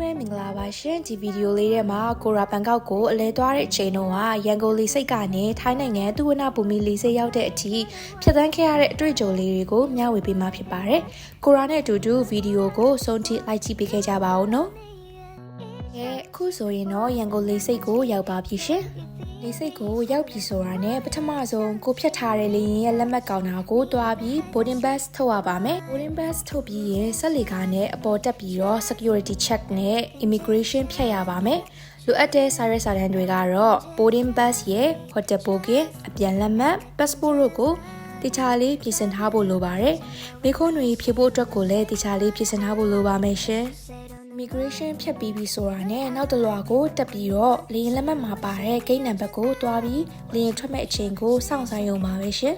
မဲမင်္ဂလာပါရှင်ဒီဗီဒီယိုလေးထဲမှာကိုရာဘန်ကောက်ကိုအလဲသွားတဲ့အချိန်တော့ရန်ကုန်လေးစိတ်ကနေထိုင်းနိုင်ငံသူဝနာဘူမီလေးစိတ်ရောက်တဲ့အထိဖြတ်သန်းခဲ့ရတဲ့အတွေ့အကြုံလေးတွေကိုမျှဝေပေးမှာဖြစ်ပါတယ်ကိုရာနဲ့အတူတူဗီဒီယိုကိုဆုံးထိလိုက်ကြည့်ပေးခဲ့ကြပါဦးနော်ကဲအခုဆိုရင်တော့ရန်ကုန်လေးစိတ်ကိုရောက်ပါပြီရှင် လေးစိတ်ကိုရောက်ပြီဆိုတာနဲ့ပထမဆုံးကိုဖြတ်ထားတဲ့လေရင်ရဲ့လက်မှတ်ကောင်တာကိုတွားပြီး boarding pass ထုတ်ရပါမယ် boarding pass ထုတ်ပြီးရင်ဆက်လေကားနဲ့အပေါ်တက်ပြီးတော့ security check နဲ့ immigration ဖြတ်ရပါမယ်လိုအပ်တဲ့စာရွက်စာတမ်းတွေကတော့ boarding pass ရဲ့ hotel booking အပြန်လက်မှတ် passport တို့ကိုတခြားလေးပြင်ဆင်ထားဖို့လိုပါတယ်မိခွန်းတွေဖြည့်ဖို့အတွက်ကိုလည်းတခြားလေးပြင်ဆင်ထားဖို့လိုပါမယ်ရှင် immigration ဖြတ်ပြီးပြီဆိုတာနဲ့နောက်တစ်လွာကိုတက်ပြီးတော့လေရင်လက်မှတ်မှာပါတဲ့ဂိတ်နံပါတ်ကိုတွားပြီးလေရင်ထွက်မဲ့အချိန်ကိုစောင့်ဆိုင်ရုံပါပဲရှင်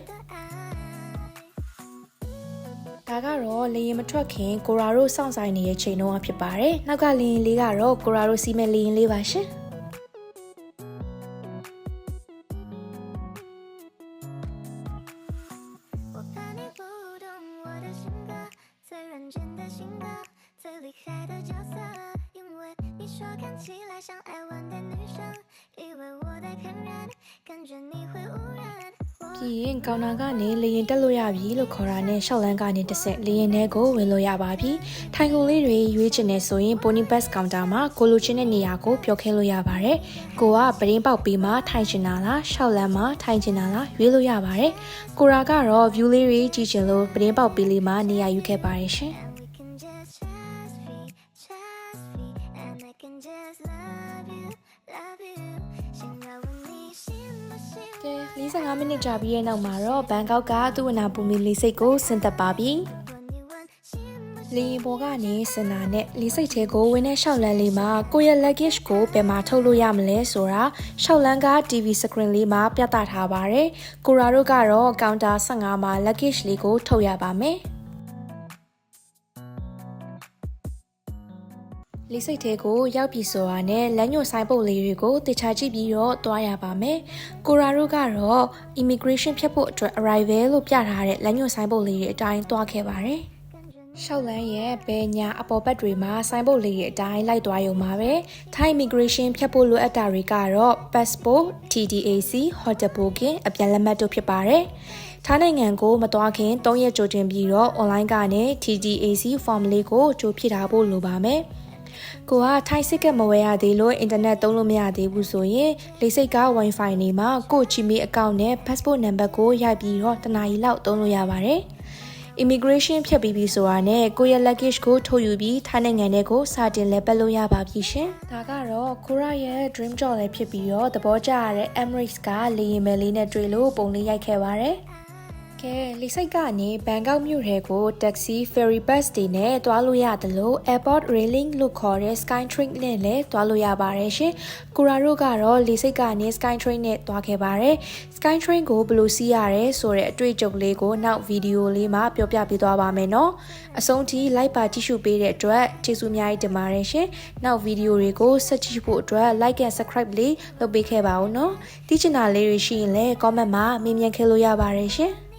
ဒါကတော့လေရင်မထွက်ခင်ကိုရာတို့စောင့်ဆိုင်နေတဲ့ချိန်တုန်းကဖြစ်ပါတယ်နောက်ကလေရင်လေးကတော့ကိုရာတို့စီးမဲ့လေရင်လေးပါရှင် 说看起来像爱玩的女生，以为我在骗人，感觉你会误认。我 ပြီးရင်ကောင်နာကနေလေရင်တက်လို့ရပြီလို့ခေါ်တာနဲ့ရှောက်လန်းကနေတစ်ဆက်လေရင်ထဲကိုဝင်လို့ရပါပြီ။ထိုင်ကုန်လေးတွေရွေးချင်နေဆိုရင် Pony Bus Counter မှာကိုလိုချင်တဲ့နေရာကိုပြောခဲလို့ရပါတယ်။ကိုကပရင်းပေါက်ပြီးမှထိုင်ချင်တာလားရှောက်လန်းမှာထိုင်ချင်တာလားရွေးလို့ရပါတယ်။ကိုရာကတော့ view လေးတွေကြည့်ချင်လို့ပရင်းပေါက်ပြီးလေးမှာနေရာယူခဲ့ပါတယ်ရှင်။ just love you love you ရှင်ရဝင်နေရှင်မရှိကဲ45မိနစ်ကြာပြီးတဲ့နောက်မှာတော့ဘန်ကောက်ကသူဝနာဘူမီလေးစိတ်ကိုဆင်းသက်ပါပြီလေရင်ပေါ်ကနေစင်နာနဲ့လီစိတ်သေးကိုဝင်းတဲ့ရှောက်လန်းလေးမှာကိုရဲ့ luggage ကိုဘယ်မှာထုတ်လို့ရမလဲဆိုတာရှောက်လန်းက TV screen လေးမှာပြသထားပါတယ်။ကိုရာတို့ကတော့ counter 15မှာ luggage လေးကိုထုတ်ရပါမယ်။ လီစိတ်သေးကိုရောက်ပြီဆိုတာနဲ့လမ်းညွှန်ဆိုင်ပုတ်လေးတွေကိုတေချာကြည့်ပြီးတော့သွားရပါမယ်။ကိုရာတို့ကတော့ immigration ဖြတ်ဖို့အတွက် arrival လို့ပြထားတဲ့လမ်းညွှန်ဆိုင်ပုတ်လေးတွေအတိုင်းသွားခဲ့ပါတယ်။ရှောက်လန်းရဲ့ဘယ်ညာအပေါ်ဘက်တွေမှာဆိုင်းဘုတ်လေးရဲ့အတိုင်းလိုက်သွားရုံပါပဲ။ Thai immigration ဖြတ်ဖို့လိုအပ်တာတွေကတော့ passport, TDAC, hotel booking အပြန်လက်မှတ်တို့ဖြစ်ပါတယ်။ထိုင်းနိုင်ငံကိုမသွားခင်၃ရက်ကြိုတင်ပြီးတော့ online ကနေ TDAC form လေးကိုကြိုဖြည့်ထားဖို့လိုပါမယ်။ ကိုကထိုင်းစစ်ကမဝယ်ရသေးလို့အင်တာနက်သုံးလို့မရသေးဘူးဆိုရင်လေစိတ်က Wi-Fi နေမှာကိုချီမီအကောင့်နဲ့ passport number ကိုရိုက်ပြီးတော့တနားရီလောက်သုံးလို့ရပါတယ်။ immigration ဖြတ်ပြီးပြီဆိုတာနဲ့ကိုယ့်ရဲ့ luggage ကိုထုတ်ယူပြီးထိုင်းနိုင်ငံထဲကိုစတင်လဲပတ်လို့ရပါပြီရှင်။ဒါကတော့ကိုရရဲ့ dream job လည်းဖြစ်ပြီးတော့သဘောကျရတဲ့ Emirates ကလေယာဉ်မယ်လေးနဲ့တွေ့လို့ပုံလေးရိုက်ခဲ့ပါတယ်။ ကဲလီစိတ်ကနေဘန်ကောက်မြို့ထဲကို taxi ferry bus တွေနဲ့တွားလို့ရတယ်လို့ airport railing လို့ခေါ်တဲ့ skytrain နဲ့လည်းတွားလို့ရပါတယ်ရှင်။ကိုရာတို့ကတော့လီစိတ်ကနေ skytrain နဲ့တွားခဲ့ပါတယ်။ skytrain ကိုဘယ်လိုစီးရရဲဆိုတဲ့အတွေ့အကြုံလေးကိုနောက်ဗီဒီယိုလေးမှာပြောပြပေးသွားပါမယ်နော်။အဆုံးထိ like ပါကြည့်ရှုပေးတဲ့အတွက်ကျေးဇူးအများကြီးတင်ပါတယ်ရှင်။နောက်ဗီဒီယိုတွေကိုဆက်ကြည့်ဖို့အတွက် like and subscribe လေးလုပ်ပေးခဲ့ပါဦးနော်။တိကျနာလေးတွေရှိရင်လည်း comment မှာမေးမြန်းခဲ့လို့ရပါတယ်ရှင်။